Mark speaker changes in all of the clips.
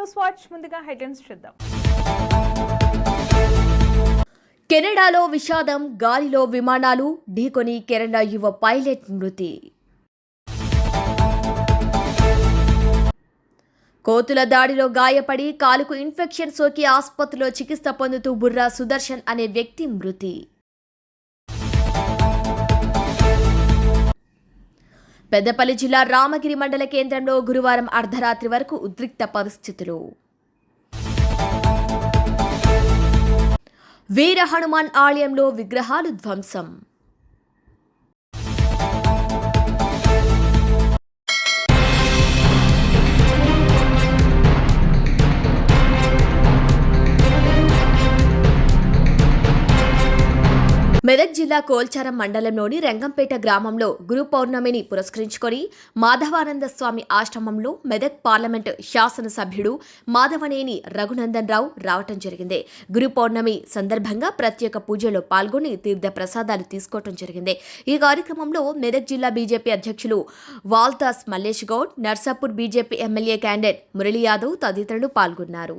Speaker 1: News watch ముందుగా headlines చూద్దాం.
Speaker 2: కెనడాలో విషాదం గాలిలో విమానాలు ఢీకొని కెనడా యువ పైలట్ మృతి. కోతుల దాడిలో గాయపడి కాలుకు ఇన్ఫెక్షన్ సోకి ఆసుపత్రిలో చికిత్స పొందుతూ బుర్రా సుదర్శన్ అనే వ్యక్తి మృతి. పెద్దపల్లి జిల్లా రామగిరి మండల కేంద్రంలో గురువారం అర్ధరాత్రి వరకు ఉద్రిక్త పరిస్థితులు. వీర హనుమాన్ ఆలయంలో విగ్రహాలు ధ్వంసం. మెదక్ జిల్లా కోల్చారం మండలంలోని రంగంపేట గ్రామంలో గురు పౌర్ణమిని పురస్కరించుకొని మాధవానంద స్వామి ఆశ్రమంలో మెదక్ పార్లమెంటు శాసనసభ్యుడు మాధవనేని రఘునందన్ రావు రావటం జరిగింది. గురు పౌర్ణమి సందర్భంగా ప్రత్యేక పూజలో పాల్గొని తీర్థ ప్రసాదాలు తీసుకోవటం జరిగింది. ఈ కార్యక్రమంలో మెదక్ జిల్లా బీజేపీ అధ్యక్షులు Valdas Mallesh Goud Narsapur BJP MLA candidate Murali Yadav తదితరులు పాల్గొన్నారు.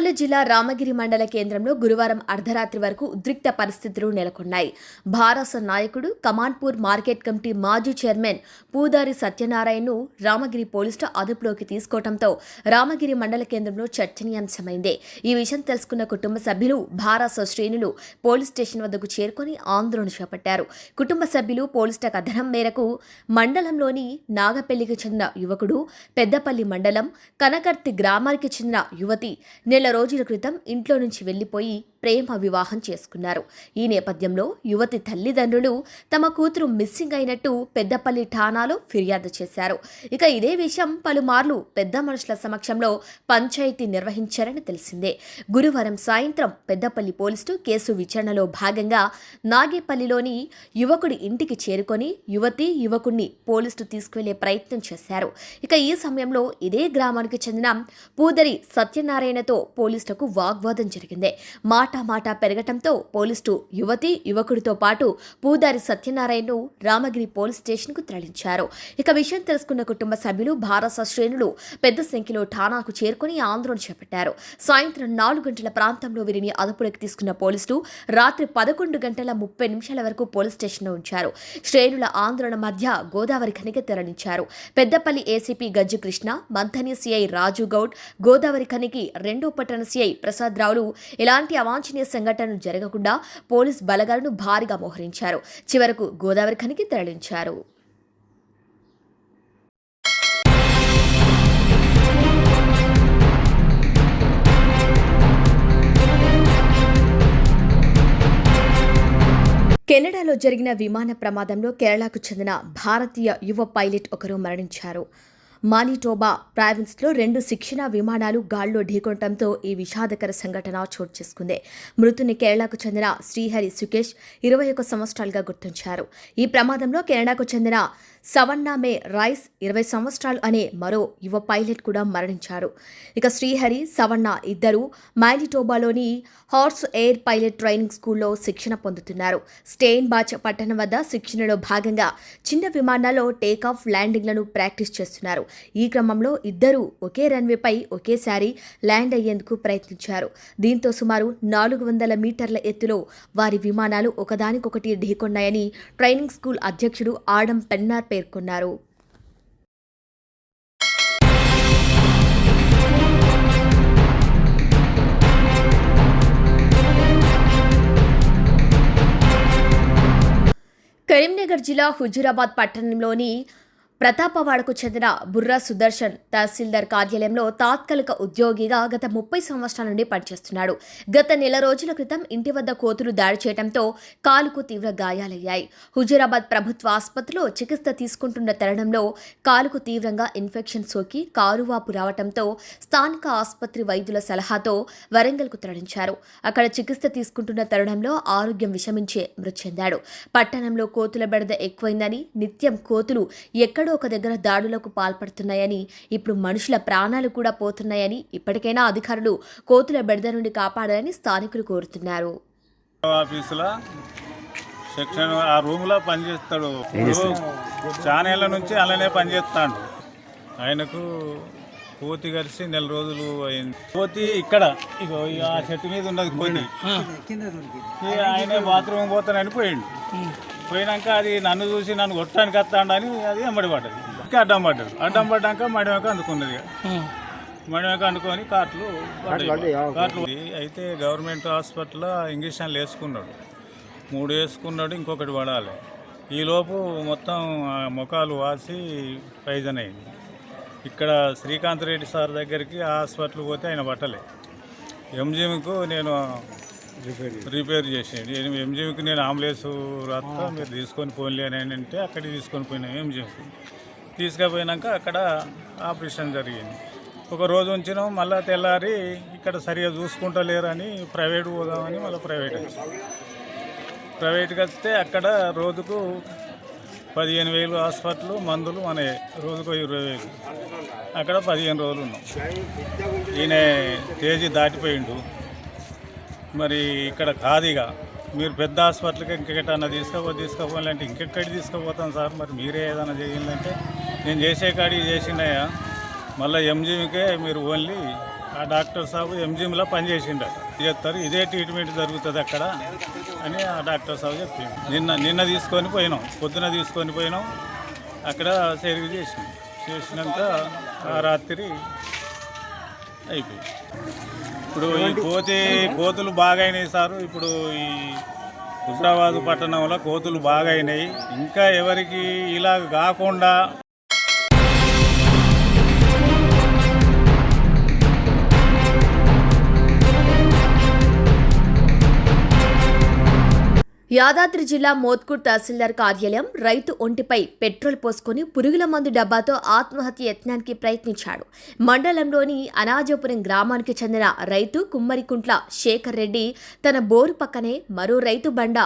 Speaker 2: పెద్దపల్లి జిల్లా రామగిరి మండల కేంద్రంలో గురువారం అర్ధరాత్రి వరకు ఉద్రిక్త పరిస్థితులు నెలకొన్నాయి. భారస నాయకుడు కమాన్పూర్ మార్కెట్ కమిటీ మాజీ చైర్మన్ పూదారి సత్యనారాయణను రామగిరి పోలీసులు అదుపులోకి తీసుకోవడంతో రామగిరి మండల కేంద్రంలో చర్చనీయాంశమైంది. ఈ విషయం తెలుసుకున్న కుటుంబ సభ్యులు భారస శ్రేణులు పోలీస్ స్టేషన్ వద్దకు చేరుకొని ఆందోళన చేపట్టారు. కుటుంబ సభ్యులు పోలీసుల కథనం మేరకు మండలంలోని నాగపల్లికి చెందిన యువకుడు పెద్దపల్లి మండలం కనకర్తి గ్రామానికి చెందిన యువతి నెల రోజుల క్రితం ఇంట్లో నుంచి వెళ్ళిపోయి ప్రేమ వివాహం చేసుకున్నారు. ఈ నేపథ్యంలో యువతి తల్లిదండ్రులు తమ కూతురు మిస్సింగ్ అయినట్టు పెద్దపల్లి ఠానాలో ఫిర్యాదు చేశారు. ఇక ఇదే విషయం పలుమార్లు పెద్ద మనుషుల సమక్షంలో పంచాయతీ నిర్వహించారని తెలిసిందే. గురువారం సాయంత్రం పెద్దపల్లి పోలీసులు కేసు విచారణలో భాగంగా నాగేపల్లిలోని యువకుడి ఇంటికి చేరుకొని యువతి యువకుణ్ణి పోలీసులు తీసుకువెళ్ళే ప్రయత్నం చేశారు. ఇక ఈ సమయంలో ఇదే గ్రామానికి చెందిన పూదరి సత్యనారాయణతో పోలీసులకు వాగ్వాదం జరిగింది. మాట మాట పెరగటంతో పోలీసులు యువతి యువకుడితో పాటు పూదారి సత్యనారాయణను రామగిరి పోలీస్ స్టేషన్కు తరలించారు. ఇక విషయం తెలుసుకున్న కుటుంబ సభ్యులు భారత శ్రేణులు పెద్ద సంఖ్యలో ఠాణాకు చేరుకుని ఆందోళన చేపట్టారు. సాయంత్రం నాలుగు గంటల ప్రాంతంలో వీరిని అదుపులోకి తీసుకున్న పోలీసులు రాత్రి పదకొండు గంటల ముప్పై నిమిషాల వరకు పోలీస్ స్టేషన్లో ఉంచారు. శ్రేణుల ఆందోళన మధ్య గోదావరి ఖనికి తరలించారు. పెద్దపల్లి ఏసీపీ గజ్జు కృష్ణ మంథని సిఐ రాజు గౌడ్ గోదావరి ఖనికి రెండో పట్టణ సీఐ ప్రసాద్ రావులు ఎలాంటి అవాంఛనీయ సంఘటనలు జరగకుండా పోలీస్ బలగాలను భారీగా మోహరించారు. చివరకు గోదావరి ఖనికి తరలించారు. కెనడాలో జరిగిన విమాన ప్రమాదంలో కేరళకు చెందిన భారతీయ యువ పైలట్ ఒకరు మరణించారు. మానిటోబా ప్రావిన్స్లో రెండు శిక్షణ విమానాలు గాల్లో ఢీకొనడంతో ఈ విషాదకర సంఘటన చోటు చేసుకుంది. మృతుని కేరళకు చెందిన శ్రీహరి సుకేష్ ఇరవై ఒక సంవత్సరాలుగా గుర్తించారు. ఈ ప్రమాదంలో కెనడాకు చెందిన సవన్నామే రైస్ ఇరవై సంవత్సరాలు అనే మరో యువ పైలట్ కూడా మరణించారు. ఇక శ్రీహరి సవన్నా ఇద్దరు మైలిటోబాలోని హార్స్ ఎయిర్ పైలట్ ట్రైనింగ్ స్కూల్లో శిక్షణ పొందుతున్నారు. స్టెయిన్ బాచ్ పట్టణం వద్ద శిక్షణలో భాగంగా చిన్న విమానాల్లో టేకాఫ్ ల్యాండింగ్లను ప్రాక్టీస్ చేస్తున్నారు. ఈ క్రమంలో ఇద్దరూ ఒకే రన్వేపై ఒకేసారి ల్యాండ్ అయ్యేందుకు ప్రయత్నించారు. దీంతో సుమారు నాలుగు వందల మీటర్ల ఎత్తులో వారి విమానాలు ఒకదానికొకటి ఢీకొన్నాయని ట్రైనింగ్ స్కూల్ అధ్యక్షుడు ఆడం పెన్నార్ పేర్కొన్నారు. కరీంనగర్ జిల్లా హుజూరాబాద్ పట్టణంలోని ప్రతాపవాడకు చెందిన బుర్రా సుదర్శన్ తహసీల్దార్ కార్యాలయంలో తాత్కాలిక ఉద్యోగిగా గత ముప్పై సంవత్సరాల నుండి పనిచేస్తున్నాడు. గత నెల రోజుల క్రితం ఇంటి వద్ద కోతులు దాడి చేయడంతో కాలుకు తీవ్ర గాయాలయ్యాయి. హుజూరాబాద్ ప్రభుత్వ ఆసుపత్రిలో చికిత్స తీసుకుంటున్న తరుణంలో కాలుకు తీవ్రంగా ఇన్ఫెక్షన్ సోకి కారువాపు రావడంతో స్థానిక ఆసుపత్రి వైద్యుల సలహాతో వరంగల్కు తరలించారు. అక్కడ చికిత్స తీసుకుంటున్న తరుణంలో ఆరోగ్యం విషమించే మృతి చెందాడు. పట్టణంలో కోతుల బెడద ఎక్కువైందని నిత్యం కోతులు ఎక్కడో ఒక దగ్గర దాడులకు పాల్పడుతున్నాయని ఇప్పుడు మనుషుల ప్రాణాలు కూడా పోతున్నాయని ఇప్పటికైనా అధికారులు కోతుల బెడద నుండి కాపాడాలని స్థానికులు కోరుతున్నారు.
Speaker 3: ఆఫీసులో సెక్షన్ ఆ రూమ్లో పనిచేస్తాడు. చాలా ఏళ్ళ నుంచి అలానే పనిచేస్తాడు. ఆయనకు కోతి కలిసి నెల రోజులు అయింది. కోతి ఇక్కడ ఇగో ఆ చెట్టు మీద ఉన్నది కోతి. ఆయనే బాత్రూమ్ పోతానని పోయిండు. పోయినాక అది నన్ను చూసి నన్ను కొట్టడానికి వస్తాడని అది ఎమ్మడి పడ్డది. ఇంకా అడ్డం పడ్డది. అడ్డం పడ్డాక మడివక అందుకున్నది ఇక. మడివక అందుకొని కార్ట్లు. కార్ట్లు అయితే గవర్నమెంట్ హాస్పిటల్లో ఇంజక్షన్లు వేసుకున్నాడు. మూడు వేసుకున్నాడు ఇంకొకటి పడాలి. ఈలోపు మొత్తం ముఖాలు వాసి పైజన్ అయింది ఇక్కడ శ్రీకాంత్ రెడ్డి సార్ దగ్గరికి ఆ హాస్పిటల్ పోతే ఆయన పట్టలే. ఎంజిఎంకు నేను రిపేర్ చేసేయండి ఎంజిఎంకి నేను అంబులెన్స్ రాస్తా మీరు తీసుకొని అని అంటే అక్కడికి తీసుకొని పోయినా. ఎంజిఎంకి తీసుకుపోయినాక అక్కడ ఆపరేషన్ జరిగింది. ఒక రోజు ఉంచినాం. మళ్ళీ తెల్లారి ఇక్కడ సరిగా చూసుకుంటలేరని ప్రైవేట్ పోదామని మళ్ళీ ప్రైవేట్ వచ్చాం ప్రైవేట్కి వస్తే అక్కడ రోజుకు పదిహేను వేలు హాస్పిటల్ మందులు మన రోజుకు ఇరవై వేలు. అక్కడ పదిహేను రోజులు ఉన్నాం. ఈయన తేజీ దాటిపోయిండు. మరి ఇక్కడ కాదుగా మీరు పెద్ద హాస్పిటల్కి ఇంకెక్కడన్నా తీసుకోపో తీసుకోపోవాలంటే ఇంకెక్కడికి తీసుకుపోతాం సార్? మరి మీరే ఏదైనా చేయాలంటే నేను చేసే కాడికి చేసిండయా మళ్ళీ ఎంజిఎంకే మీరు ఓన్లీ ఆ డాక్టర్ సాబు ఎంజిఎంలో పనిచేసిండ చెప్తారు ఇదే ట్రీట్మెంట్ జరుగుతుంది అక్కడ అని ఆ డాక్టర్ సాబు చెప్పింది నిన్న నిన్న తీసుకొని పోయినాం పొద్దున తీసుకొని పోయినాం అక్కడ సర్వీస్ చేసినాం చేసినాక ఆ రాత్రి అయిపోయింది. ఇప్పుడు ఈ కోతి కోతులు బాగా అయినాయి సారు. ఇప్పుడు ఈ హుజరాబాద్ పట్టణంలో కోతులు బాగా అయినాయి ఇంకా ఎవరికి ఇలా కాకుండా
Speaker 2: యాదాద్రి జిల్లా మోత్కూర్ తహసీల్దార్ కార్యాలయం రైతు ఒంటిపై పెట్రోల్ పోసుకొని పురుగుల మందు డబ్బాతో ఆత్మహత్య యత్నానికి ప్రయత్నించాడు. మండలంలోని అనాజపురం గ్రామానికి చెందిన రైతు కుమ్మరికుంట్ల శేఖర్ రెడ్డి తన బోరు పక్కనే మరో రైతు బండ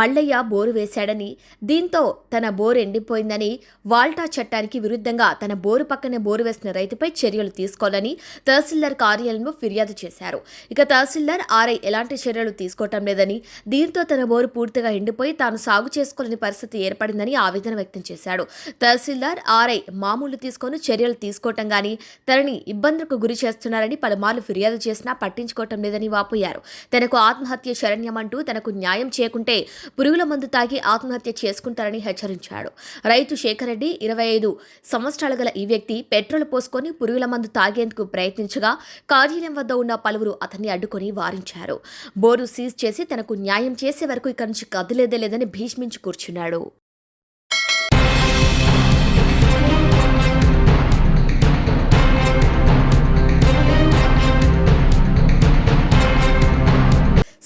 Speaker 2: మల్లయ్య బోరు వేశాడని దీంతో తన బోరు ఎండిపోయిందని వాల్టా చట్టానికి విరుద్ధంగా తన బోరు పక్కనే బోరు వేసిన రైతుపై చర్యలు తీసుకోవాలని తహసీల్దార్ కార్యాలయంలో ఫిర్యాదు చేశారు. ఇక తహసీల్దార్ ఆర్ఐ ఎలాంటి చర్యలు తీసుకోవటం లేదని దీంతో తన బోరు పూర్తిగా ఎండిపోయి తాను సాగు చేసుకోలేని పరిస్థితి ఏర్పడిందని ఆవేదన వ్యక్తం చేశాడు. తహసీల్దార్ ఆర్ఐ మామూలు తీసుకొని చర్యలు తీసుకోవటం కానీ తనని ఇబ్బందులకు గురి చేస్తున్నారని పలుమార్లు ఫిర్యాదు చేసినా పట్టించుకోవటం లేదని వాపోయారు. తనకు ఆత్మహత్య శరణ్యమంటూ తనకు న్యాయం చేయకుంటే పురుగుల మందు తాగి ఆత్మహత్య చేసుకుంటారని హెచ్చరించాడు. రైతు శేఖర్ రెడ్డి ఇరవై ఐదు సంవత్సరాల గల ఈ వ్యక్తి పెట్రోల్ పోసుకొని పురుగుల మందు తాగేందుకు ప్రయత్నించగా కార్యాలయం వద్ద ఉన్న పలువురు అతన్ని అడ్డుకొని వారించారు. బోరు సీజ్ చేసి తనకు న్యాయం చేసే వరకు ఇక్కడి నుంచి కదిలేదే లేదని భీష్మించి కూర్చున్నాడు.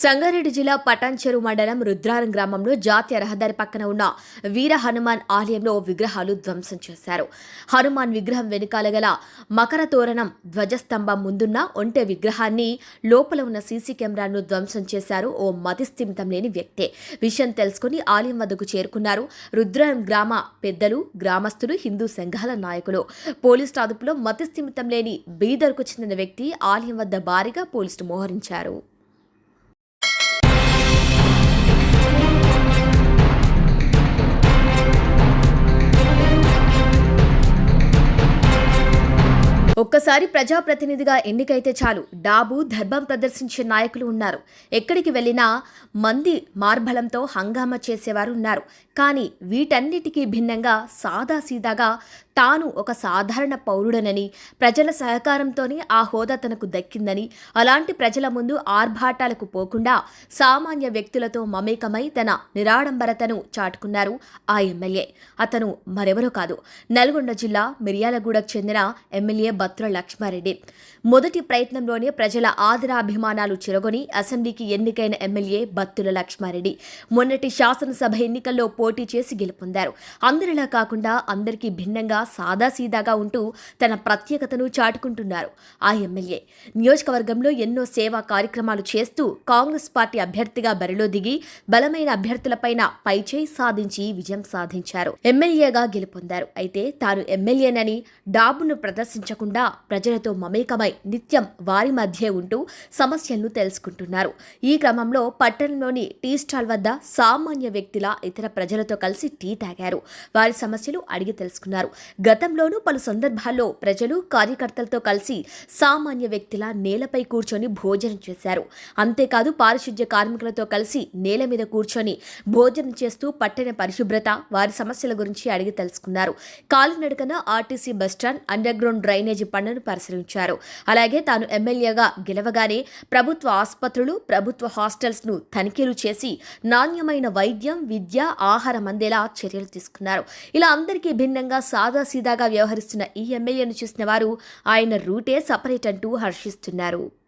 Speaker 2: సంగారెడ్డి జిల్లా పటాన్చెరు మండలం రుద్రారం గ్రామంలో జాతీయ రహదారి పక్కన ఉన్న వీర హనుమాన్ ఆలయంలో విగ్రహాలు ధ్వంసం చేశారు. హనుమాన్ విగ్రహం వెనుకాల గల మకర తోరణం ధ్వజస్తంభం ముందున్న ఒంటె విగ్రహాన్ని లోపల ఉన్న సీసీ కెమెరాను ధ్వంసం చేశారు ఓ మతిస్థిమితం లేని వ్యక్తే. విషయం తెలుసుకుని ఆలయం వద్దకు చేరుకున్నారు రుద్రారం గ్రామ పెద్దలు గ్రామస్తులు హిందూ సంఘాల నాయకులు. పోలీసు అదుపులో మతిస్థిమితం లేని బీదర్కు చెందిన వ్యక్తి ఆలయం వద్ద భారీగా పోలీసులు మోహరించారు. ఒక్కసారి ప్రజాప్రతినిధిగా ఎన్నికైతే చాలు డాబు దర్భం ప్రదర్శించే నాయకులు ఉన్నారు. ఎక్కడికి వెళ్ళినా మంది మార్బలంతో హంగామా చేసేవారు ఉన్నారు. కానీ వీటన్నిటికీ భిన్నంగా సాదాసీదాగా తాను ఒక సాధారణ పౌరుడనని ప్రజల సహకారంతోనే ఆ హోదా తనకు దక్కిందని అలాంటి ప్రజల ముందు ఆర్భాటాలకు పోకుండా సామాన్య వ్యక్తులతో మమేకమై తన నిరాడంబరతను చాటుకున్నారు ఆ ఎమ్మెల్యే. అతను మరెవరో కాదు. నల్గొండ జిల్లా మిర్యాలగూడకు చెందిన ఎమ్మెల్యే బత్ర లక్ష్మారెడ్డి. మొదటి ప్రయత్నంలోనే ప్రజల ఆదరాభిమానాలు చిరగొని అసెంబ్లీకి ఎన్నికైన ఎమ్మెల్యే బత్తుల లక్ష్మారెడ్డి. మొన్నటి శాసనసభ ఎన్నికల్లో పోటీ చేసి గెలుపొందారు. అందరిలా కాకుండా అందరికీ భిన్నంగా సాదాసీదాగా ఉంటూ తన ప్రత్యేకతను చాటుకుంటున్నారు ఆ ఎమ్మెల్యే. నియోజకవర్గంలో ఎన్నో సేవా కార్యక్రమాలు చేస్తూ కాంగ్రెస్ పార్టీ అభ్యర్థిగా బరిలో దిగి బలమైన అభ్యర్థులపైన పైచేయి సాధించి విజయం సాధించారు. ఎమ్మెల్యేగా గెలుపొందారు. అయితే తాను ఎమ్మెల్యేనని డాబును ప్రదర్శించకుండా ప్రజలతో మమేకమై నిత్యం వారి మధ్యే ఉంటూ సమస్యలను తెలుసుకుంటున్నారు. ఈ క్రమంలో పట్టణంలోని టీ స్టాల్ వద్ద సామాన్య వ్యక్తిలా ఇతర ప్రజలతో కలిసి టీ తాగారు. వారి సమస్యలు అడిగి తెలుసుకున్నారు. గతంలోనూ పలు సందర్భాల్లో ప్రజలు కార్యకర్తలతో కలిసి సామాన్య వ్యక్తిలా నేలపై కూర్చొని భోజనం చేశారు. అంతేకాదు పారిశుద్ధ్య కార్మికులతో కలిసి నేల మీద కూర్చొని భోజనం చేస్తూ పట్టణ పరిశుభ్రత వారి సమస్యల గురించి అడిగి తెలుసుకున్నారు. కాలినడకన RTC bus stand under ground drainage పనులను పరిశీలించారు. అలాగే తాను ఎమ్మెల్యేగా గెలవగానే ప్రభుత్వ ఆసుపత్రులు ప్రభుత్వ హాస్టల్స్ను తనిఖీలు చేసి నాణ్యమైన వైద్యం విద్య ఆహారం అందేలా చర్యలు తీసుకున్నారు. ఇలా అందరికీ భిన్నంగా సాదాసీదాగా వ్యవహరిస్తున్న ఈ ఎమ్మెల్యేను చూసిన వారు ఆయన రూటే సపరేట్ అంటూ హర్షిస్తున్నారు.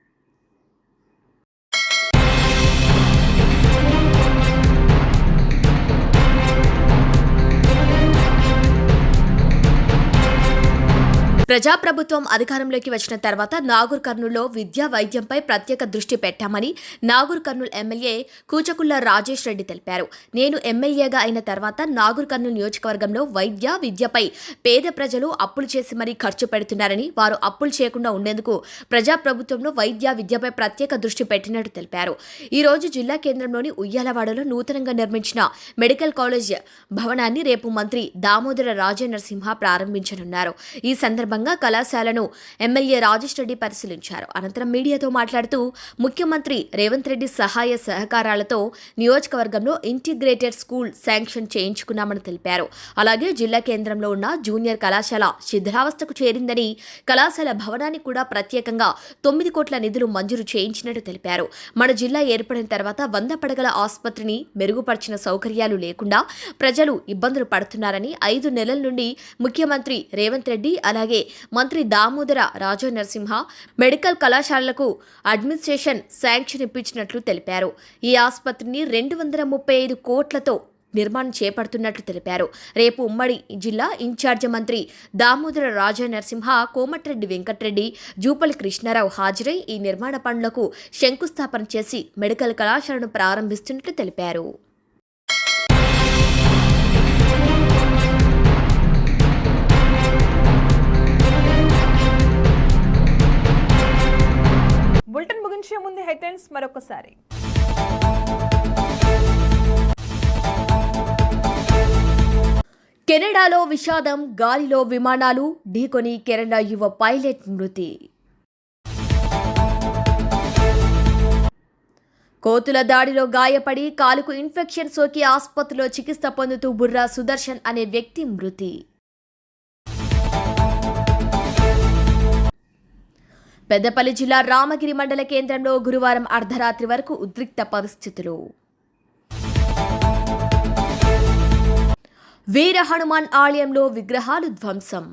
Speaker 2: ప్రజాప్రభుత్వం అధికారంలోకి వచ్చిన తర్వాత నాగూర్ కర్నూల్లో విద్యా వైద్యంపై ప్రత్యేక దృష్టి పెట్టామని నాగూర్ కర్నూల్ ఎమ్మెల్యే కూచకుల్ల రాజేష్ రెడ్డి తెలిపారు. నేను ఎమ్మెల్యేగా అయిన తర్వాత నాగూర్ కర్నూల్ నియోజకవర్గంలో వైద్య విద్యపై పేద ప్రజలు అప్పులు చేసి మరీ ఖర్చు పెడుతున్నారని వారు అప్పులు చేయకుండా ఉండేందుకు ప్రజాప్రభుత్వంలో వైద్య విద్యపై ప్రత్యేక దృష్టి పెట్టినట్టు తెలిపారు. ఈ రోజు జిల్లా కేంద్రంలోని ఉయ్యాలవాడలో నూతనంగా నిర్మించిన మెడికల్ కాలేజ్ భవనాన్ని రేపు మంత్రి దామోదర రాజే నరసింహ ప్రారంభించనున్నారు. ఈ సందర్భంగా కళాశాలను ఎమ్మెల్యే రాజేష్ రెడ్డి పరిశీలించారు. అనంతరం మీడియాతో మాట్లాడుతూ ముఖ్యమంత్రి రేవంత్ రెడ్డి సహాయ సహకారాలతో నియోజకవర్గంలో ఇంటిగ్రేటెడ్ స్కూల్ శాంక్షన్ చేయించుకున్నామని తెలిపారు. అలాగే జిల్లా కేంద్రంలో ఉన్న జూనియర్ కళాశాల శిథిలావస్థకు చేరిందని కళాశాల భవనానికి కూడా ప్రత్యేకంగా తొమ్మిది కోట్ల నిధులు మంజూరు చేయించినట్టు తెలిపారు. మన జిల్లా ఏర్పడిన తర్వాత వంద పడగల ఆసుపత్రిని మెరుగుపరిచిన సౌకర్యాలు లేకుండా ప్రజలు ఇబ్బందులు పడుతున్నారని ఐదు నెలల నుండి ముఖ్యమంత్రి రేవంత్ రెడ్డి అలాగే మంత్రి దామోదర రాజా నరసింహ మెడికల్ కళాశాలలకు అడ్మినిస్ట్రేషన్ శాంక్షన్ ఇప్పించినట్లు తెలిపారు. ఈ ఆసుపత్రిని రెండు వందల ముప్పై ఐదు కోట్లతో నిర్మాణం చేపడుతున్నట్లు తెలిపారు. రేపు ఉమ్మడి జిల్లా ఇన్ఛార్జి మంత్రి దామోదర రాజా నరసింహ కోమటిరెడ్డి వెంకటరెడ్డి జూపల్లి కృష్ణారావు హాజరై ఈ నిర్మాణ పనులకు శంకుస్థాపన చేసి మెడికల్ కళాశాలను ప్రారంభిస్తున్నట్లు తెలిపారు.
Speaker 1: బులెటిన్ ముగించే ముందు హెడ్లైన్స్ మరొకసారి.
Speaker 2: కెనడాలో విషాదం గాలిలో విమానాలు ఢీకొని కెనడా యువ పైలట్ మృతి. కోతుల దాడిలో గాయపడి కాలుకు ఇన్ఫెక్షన్ సోకి ఆసుపత్రిలో చికిత్స పొందుతూ బుర్రా సుదర్శన్ అనే వ్యక్తి మృతి. పెద్దపల్లి జిల్లా రామగిరి మండల కేంద్రంలో గురువారం అర్ధరాత్రి వరకు ఉద్రిక్త పరిస్థితులు. వీర హనుమాన్ ఆలయంలో విగ్రహాలు ధ్వంసం.